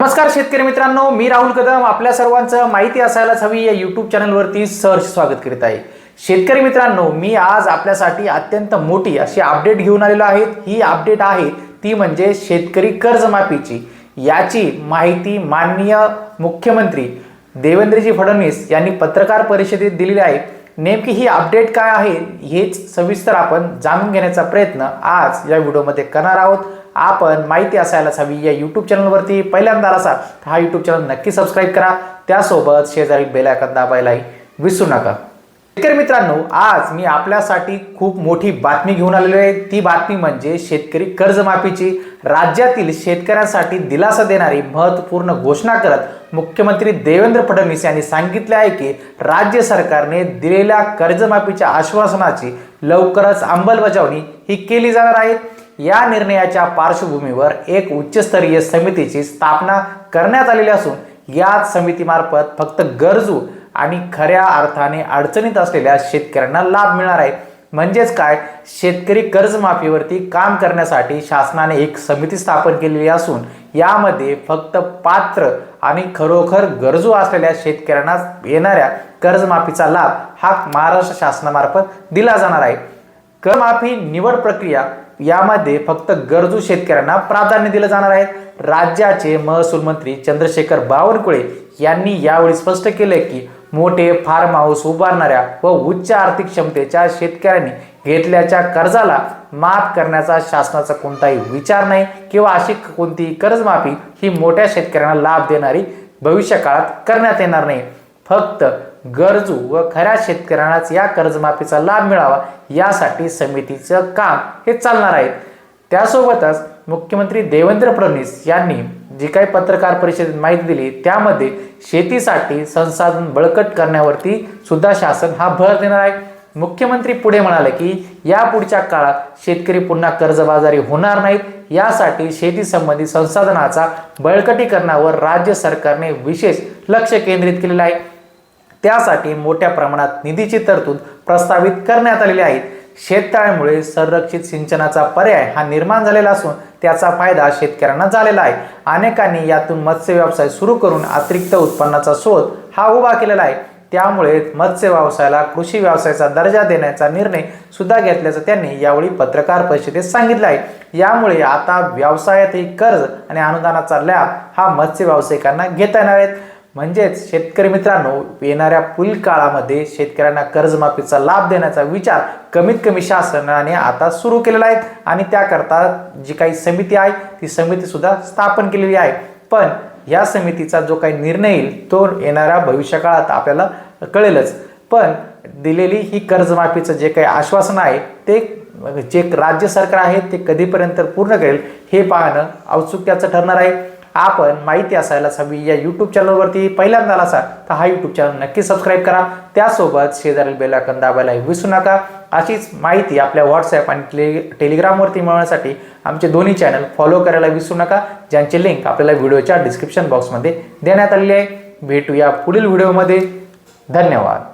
नमस्कार शेतकरी मित्रांनो मी राहुल कदम. आपल्या सर्वांचं माहिती असायलाच हवी. या यूट्यूब चॅनलवरती सहर्ष स्वागत करीत आहे. शेतकरी मित्रांनो मी आज आपल्यासाठी अत्यंत मोठी अशी अपडेट घेऊन आलेलो आहे. ही अपडेट आहे ती म्हणजे शेतकरी कर्जमाफीची. याची माहिती माननीय मुख्यमंत्री देवेंद्रजी फडणवीस यांनी पत्रकार परिषदेत दिलेली आहे. नेमकी ही अपडेट काय आहे हेच सविस्तर आपण जाणून घेण्याचा प्रयत्न आज या व्हिडिओमध्ये करणार आहोत. आपण माहिती असायलाच हवी या यूट्यूब चॅनलवरती पहिल्यांदा असा तर हा यूट्यूब चॅनल नक्की सबस्क्राईब करा. त्यासोबत शेजारी बेल आयकॉन दाबायलाही विसरू नका. शेतकरी मित्रांनो आज मी आपल्यासाठी खूप मोठी बातमी घेऊन आलेलो आहे. ती बातमी म्हणजे शेतकरी कर्जमाफीची. राज्यातील शेतकऱ्यांसाठी दिलासा देणारी महत्त्वपूर्ण घोषणा करत मुख्यमंत्री देवेंद्र फडणवीस यांनी सांगितले आहे की राज्य सरकारने दिलेल्या कर्जमाफीच्या आश्वासनाची लवकरच अंमलबजावणी ही केली जाणार आहे. या निर्णयाच्या पार्श्वभूमीवर एक उच्चस्तरीय समितीची स्थापना करण्यात आलेली असून या समितीमार्फत फक्त गरजू आणि खऱ्या अर्थाने अडचणीत असलेल्या शेतकऱ्यांना लाभ मिळणार आहे. म्हणजेच काय? शेतकरी कर्जमाफीवरती काम करण्यासाठी शासनाने एक समिती स्थापन केलेली असून यामध्ये फक्त पात्र आणि खरोखर गरजू असलेल्या शेतकऱ्यांना येणाऱ्या कर्जमाफीचा लाभ हा महाराष्ट्र शासनामार्फत दिला जाणार आहे. कर्जमाफी निवड प्रक्रिया यामध्ये फक्त गरजू शेतकऱ्यांना प्राधान्य दिलं जाणार आहे. राज्याचे महसूल मंत्री चंद्रशेखर बावनकुळे यांनी यावेळी स्पष्ट केले की मोठे फार्म हाऊस उभारणाऱ्या व उच्च आर्थिक क्षमतेच्या शेतकऱ्यांनी घेतल्याच्या कर्जाला माफ करण्याचा शासनाचा कोणताही विचार नाही किंवा अशी कोणतीही कर्जमाफी ही मोठ्या शेतकऱ्यांना लाभ देणारी भविष्य काळात करण्यात येणार नाही. फक्त गरजू व खऱ्या शेतकऱ्यांनाच या कर्जमाफीचा लाभ मिळावा यासाठी समितीचं काम हे चालणार आहे. त्यासोबतच मुख्यमंत्री देवेंद्र फडणवीस यांनी जी काही पत्रकार परिषदेत माहिती दिली त्यामध्ये शेतीसाठी संसाधन बळकट करण्यावरती सुद्धा शासन हा भर देणार आहे. मुख्यमंत्री पुढे म्हणाले की या पुढच्या काळात शेतकरी पुन्हा कर्जबाजारी होणार नाहीत. यासाठी शेती संबंधी संसाधनाचा बळकटीकरणावर राज्य सरकारने विशेष लक्ष केंद्रित केलेलं आहे. त्यासाठी मोठ्या प्रमाणात निधीची तरतूद प्रस्तावित करण्यात आलेले आहेत. शेततळ्यामुळे संरक्षित सिंचनाचा पर्याय हा निर्माण झालेला असून त्याचा फायदा शेतकऱ्यांना झालेला आहे. अनेकांनी यातून मत्स्य व्यवसाय सुरू करून अतिरिक्त उत्पन्नाचा शोध हा उभा केलेला आहे. त्यामुळे मत्स्य व्यवसायाला कृषी व्यवसायाचा दर्जा देण्याचा निर्णय सुद्धा घेतल्याचं त्यांनी यावेळी पत्रकार परिषदेत सांगितलं आहे. यामुळे आता व्यवसायातही कर्ज आणि अनुदानाचा लाभ हा मत्स्य व्यावसायिकांना घेता येणार आहेत. म्हणजेच शेतकरी मित्रांनो येणाऱ्या पुढील काळामध्ये शेतकऱ्यांना कर्जमाफीचा लाभ देण्याचा विचार कमीत कमी शासनाने आता सुरू केलेला आहे आणि त्याकरता जी काही समिती आहे ती समिती सुद्धा स्थापन केलेली आहे. पण या समितीचा जो काही निर्णय येईल तो येणाऱ्या भविष्यकाळात आपल्याला कळेलच. पण दिलेली ही कर्जमाफीचं जे काही आश्वासन आहे ते जे राज्य सरकार आहे ते कधीपर्यंत पूर्ण करेल हे पाहणं औत्सुक्याचं ठरणार आहे. आपण माहिती असायलाच हवी. या यूट्यूब चॅनलवरती पहिल्यांदा आला असाल तर हा यूट्यूब चॅनल नक्की सबस्क्राईब करा. त्यासोबत शेजारील बेल आयकॉन दाबायला विसरू नका. अशीच माहिती आपल्या व्हॉट्सॲप आणि टेलि टेलिग्रामवरती मिळवण्यासाठी आमचे दोन्ही चॅनल फॉलो करायला विसरू नका. ज्यांचे लिंक आपल्याला व्हिडिओच्या डिस्क्रिप्शन बॉक्समध्ये देण्यात आलेली आहे. भेटूया पुढील व्हिडिओमध्ये धन्यवाद.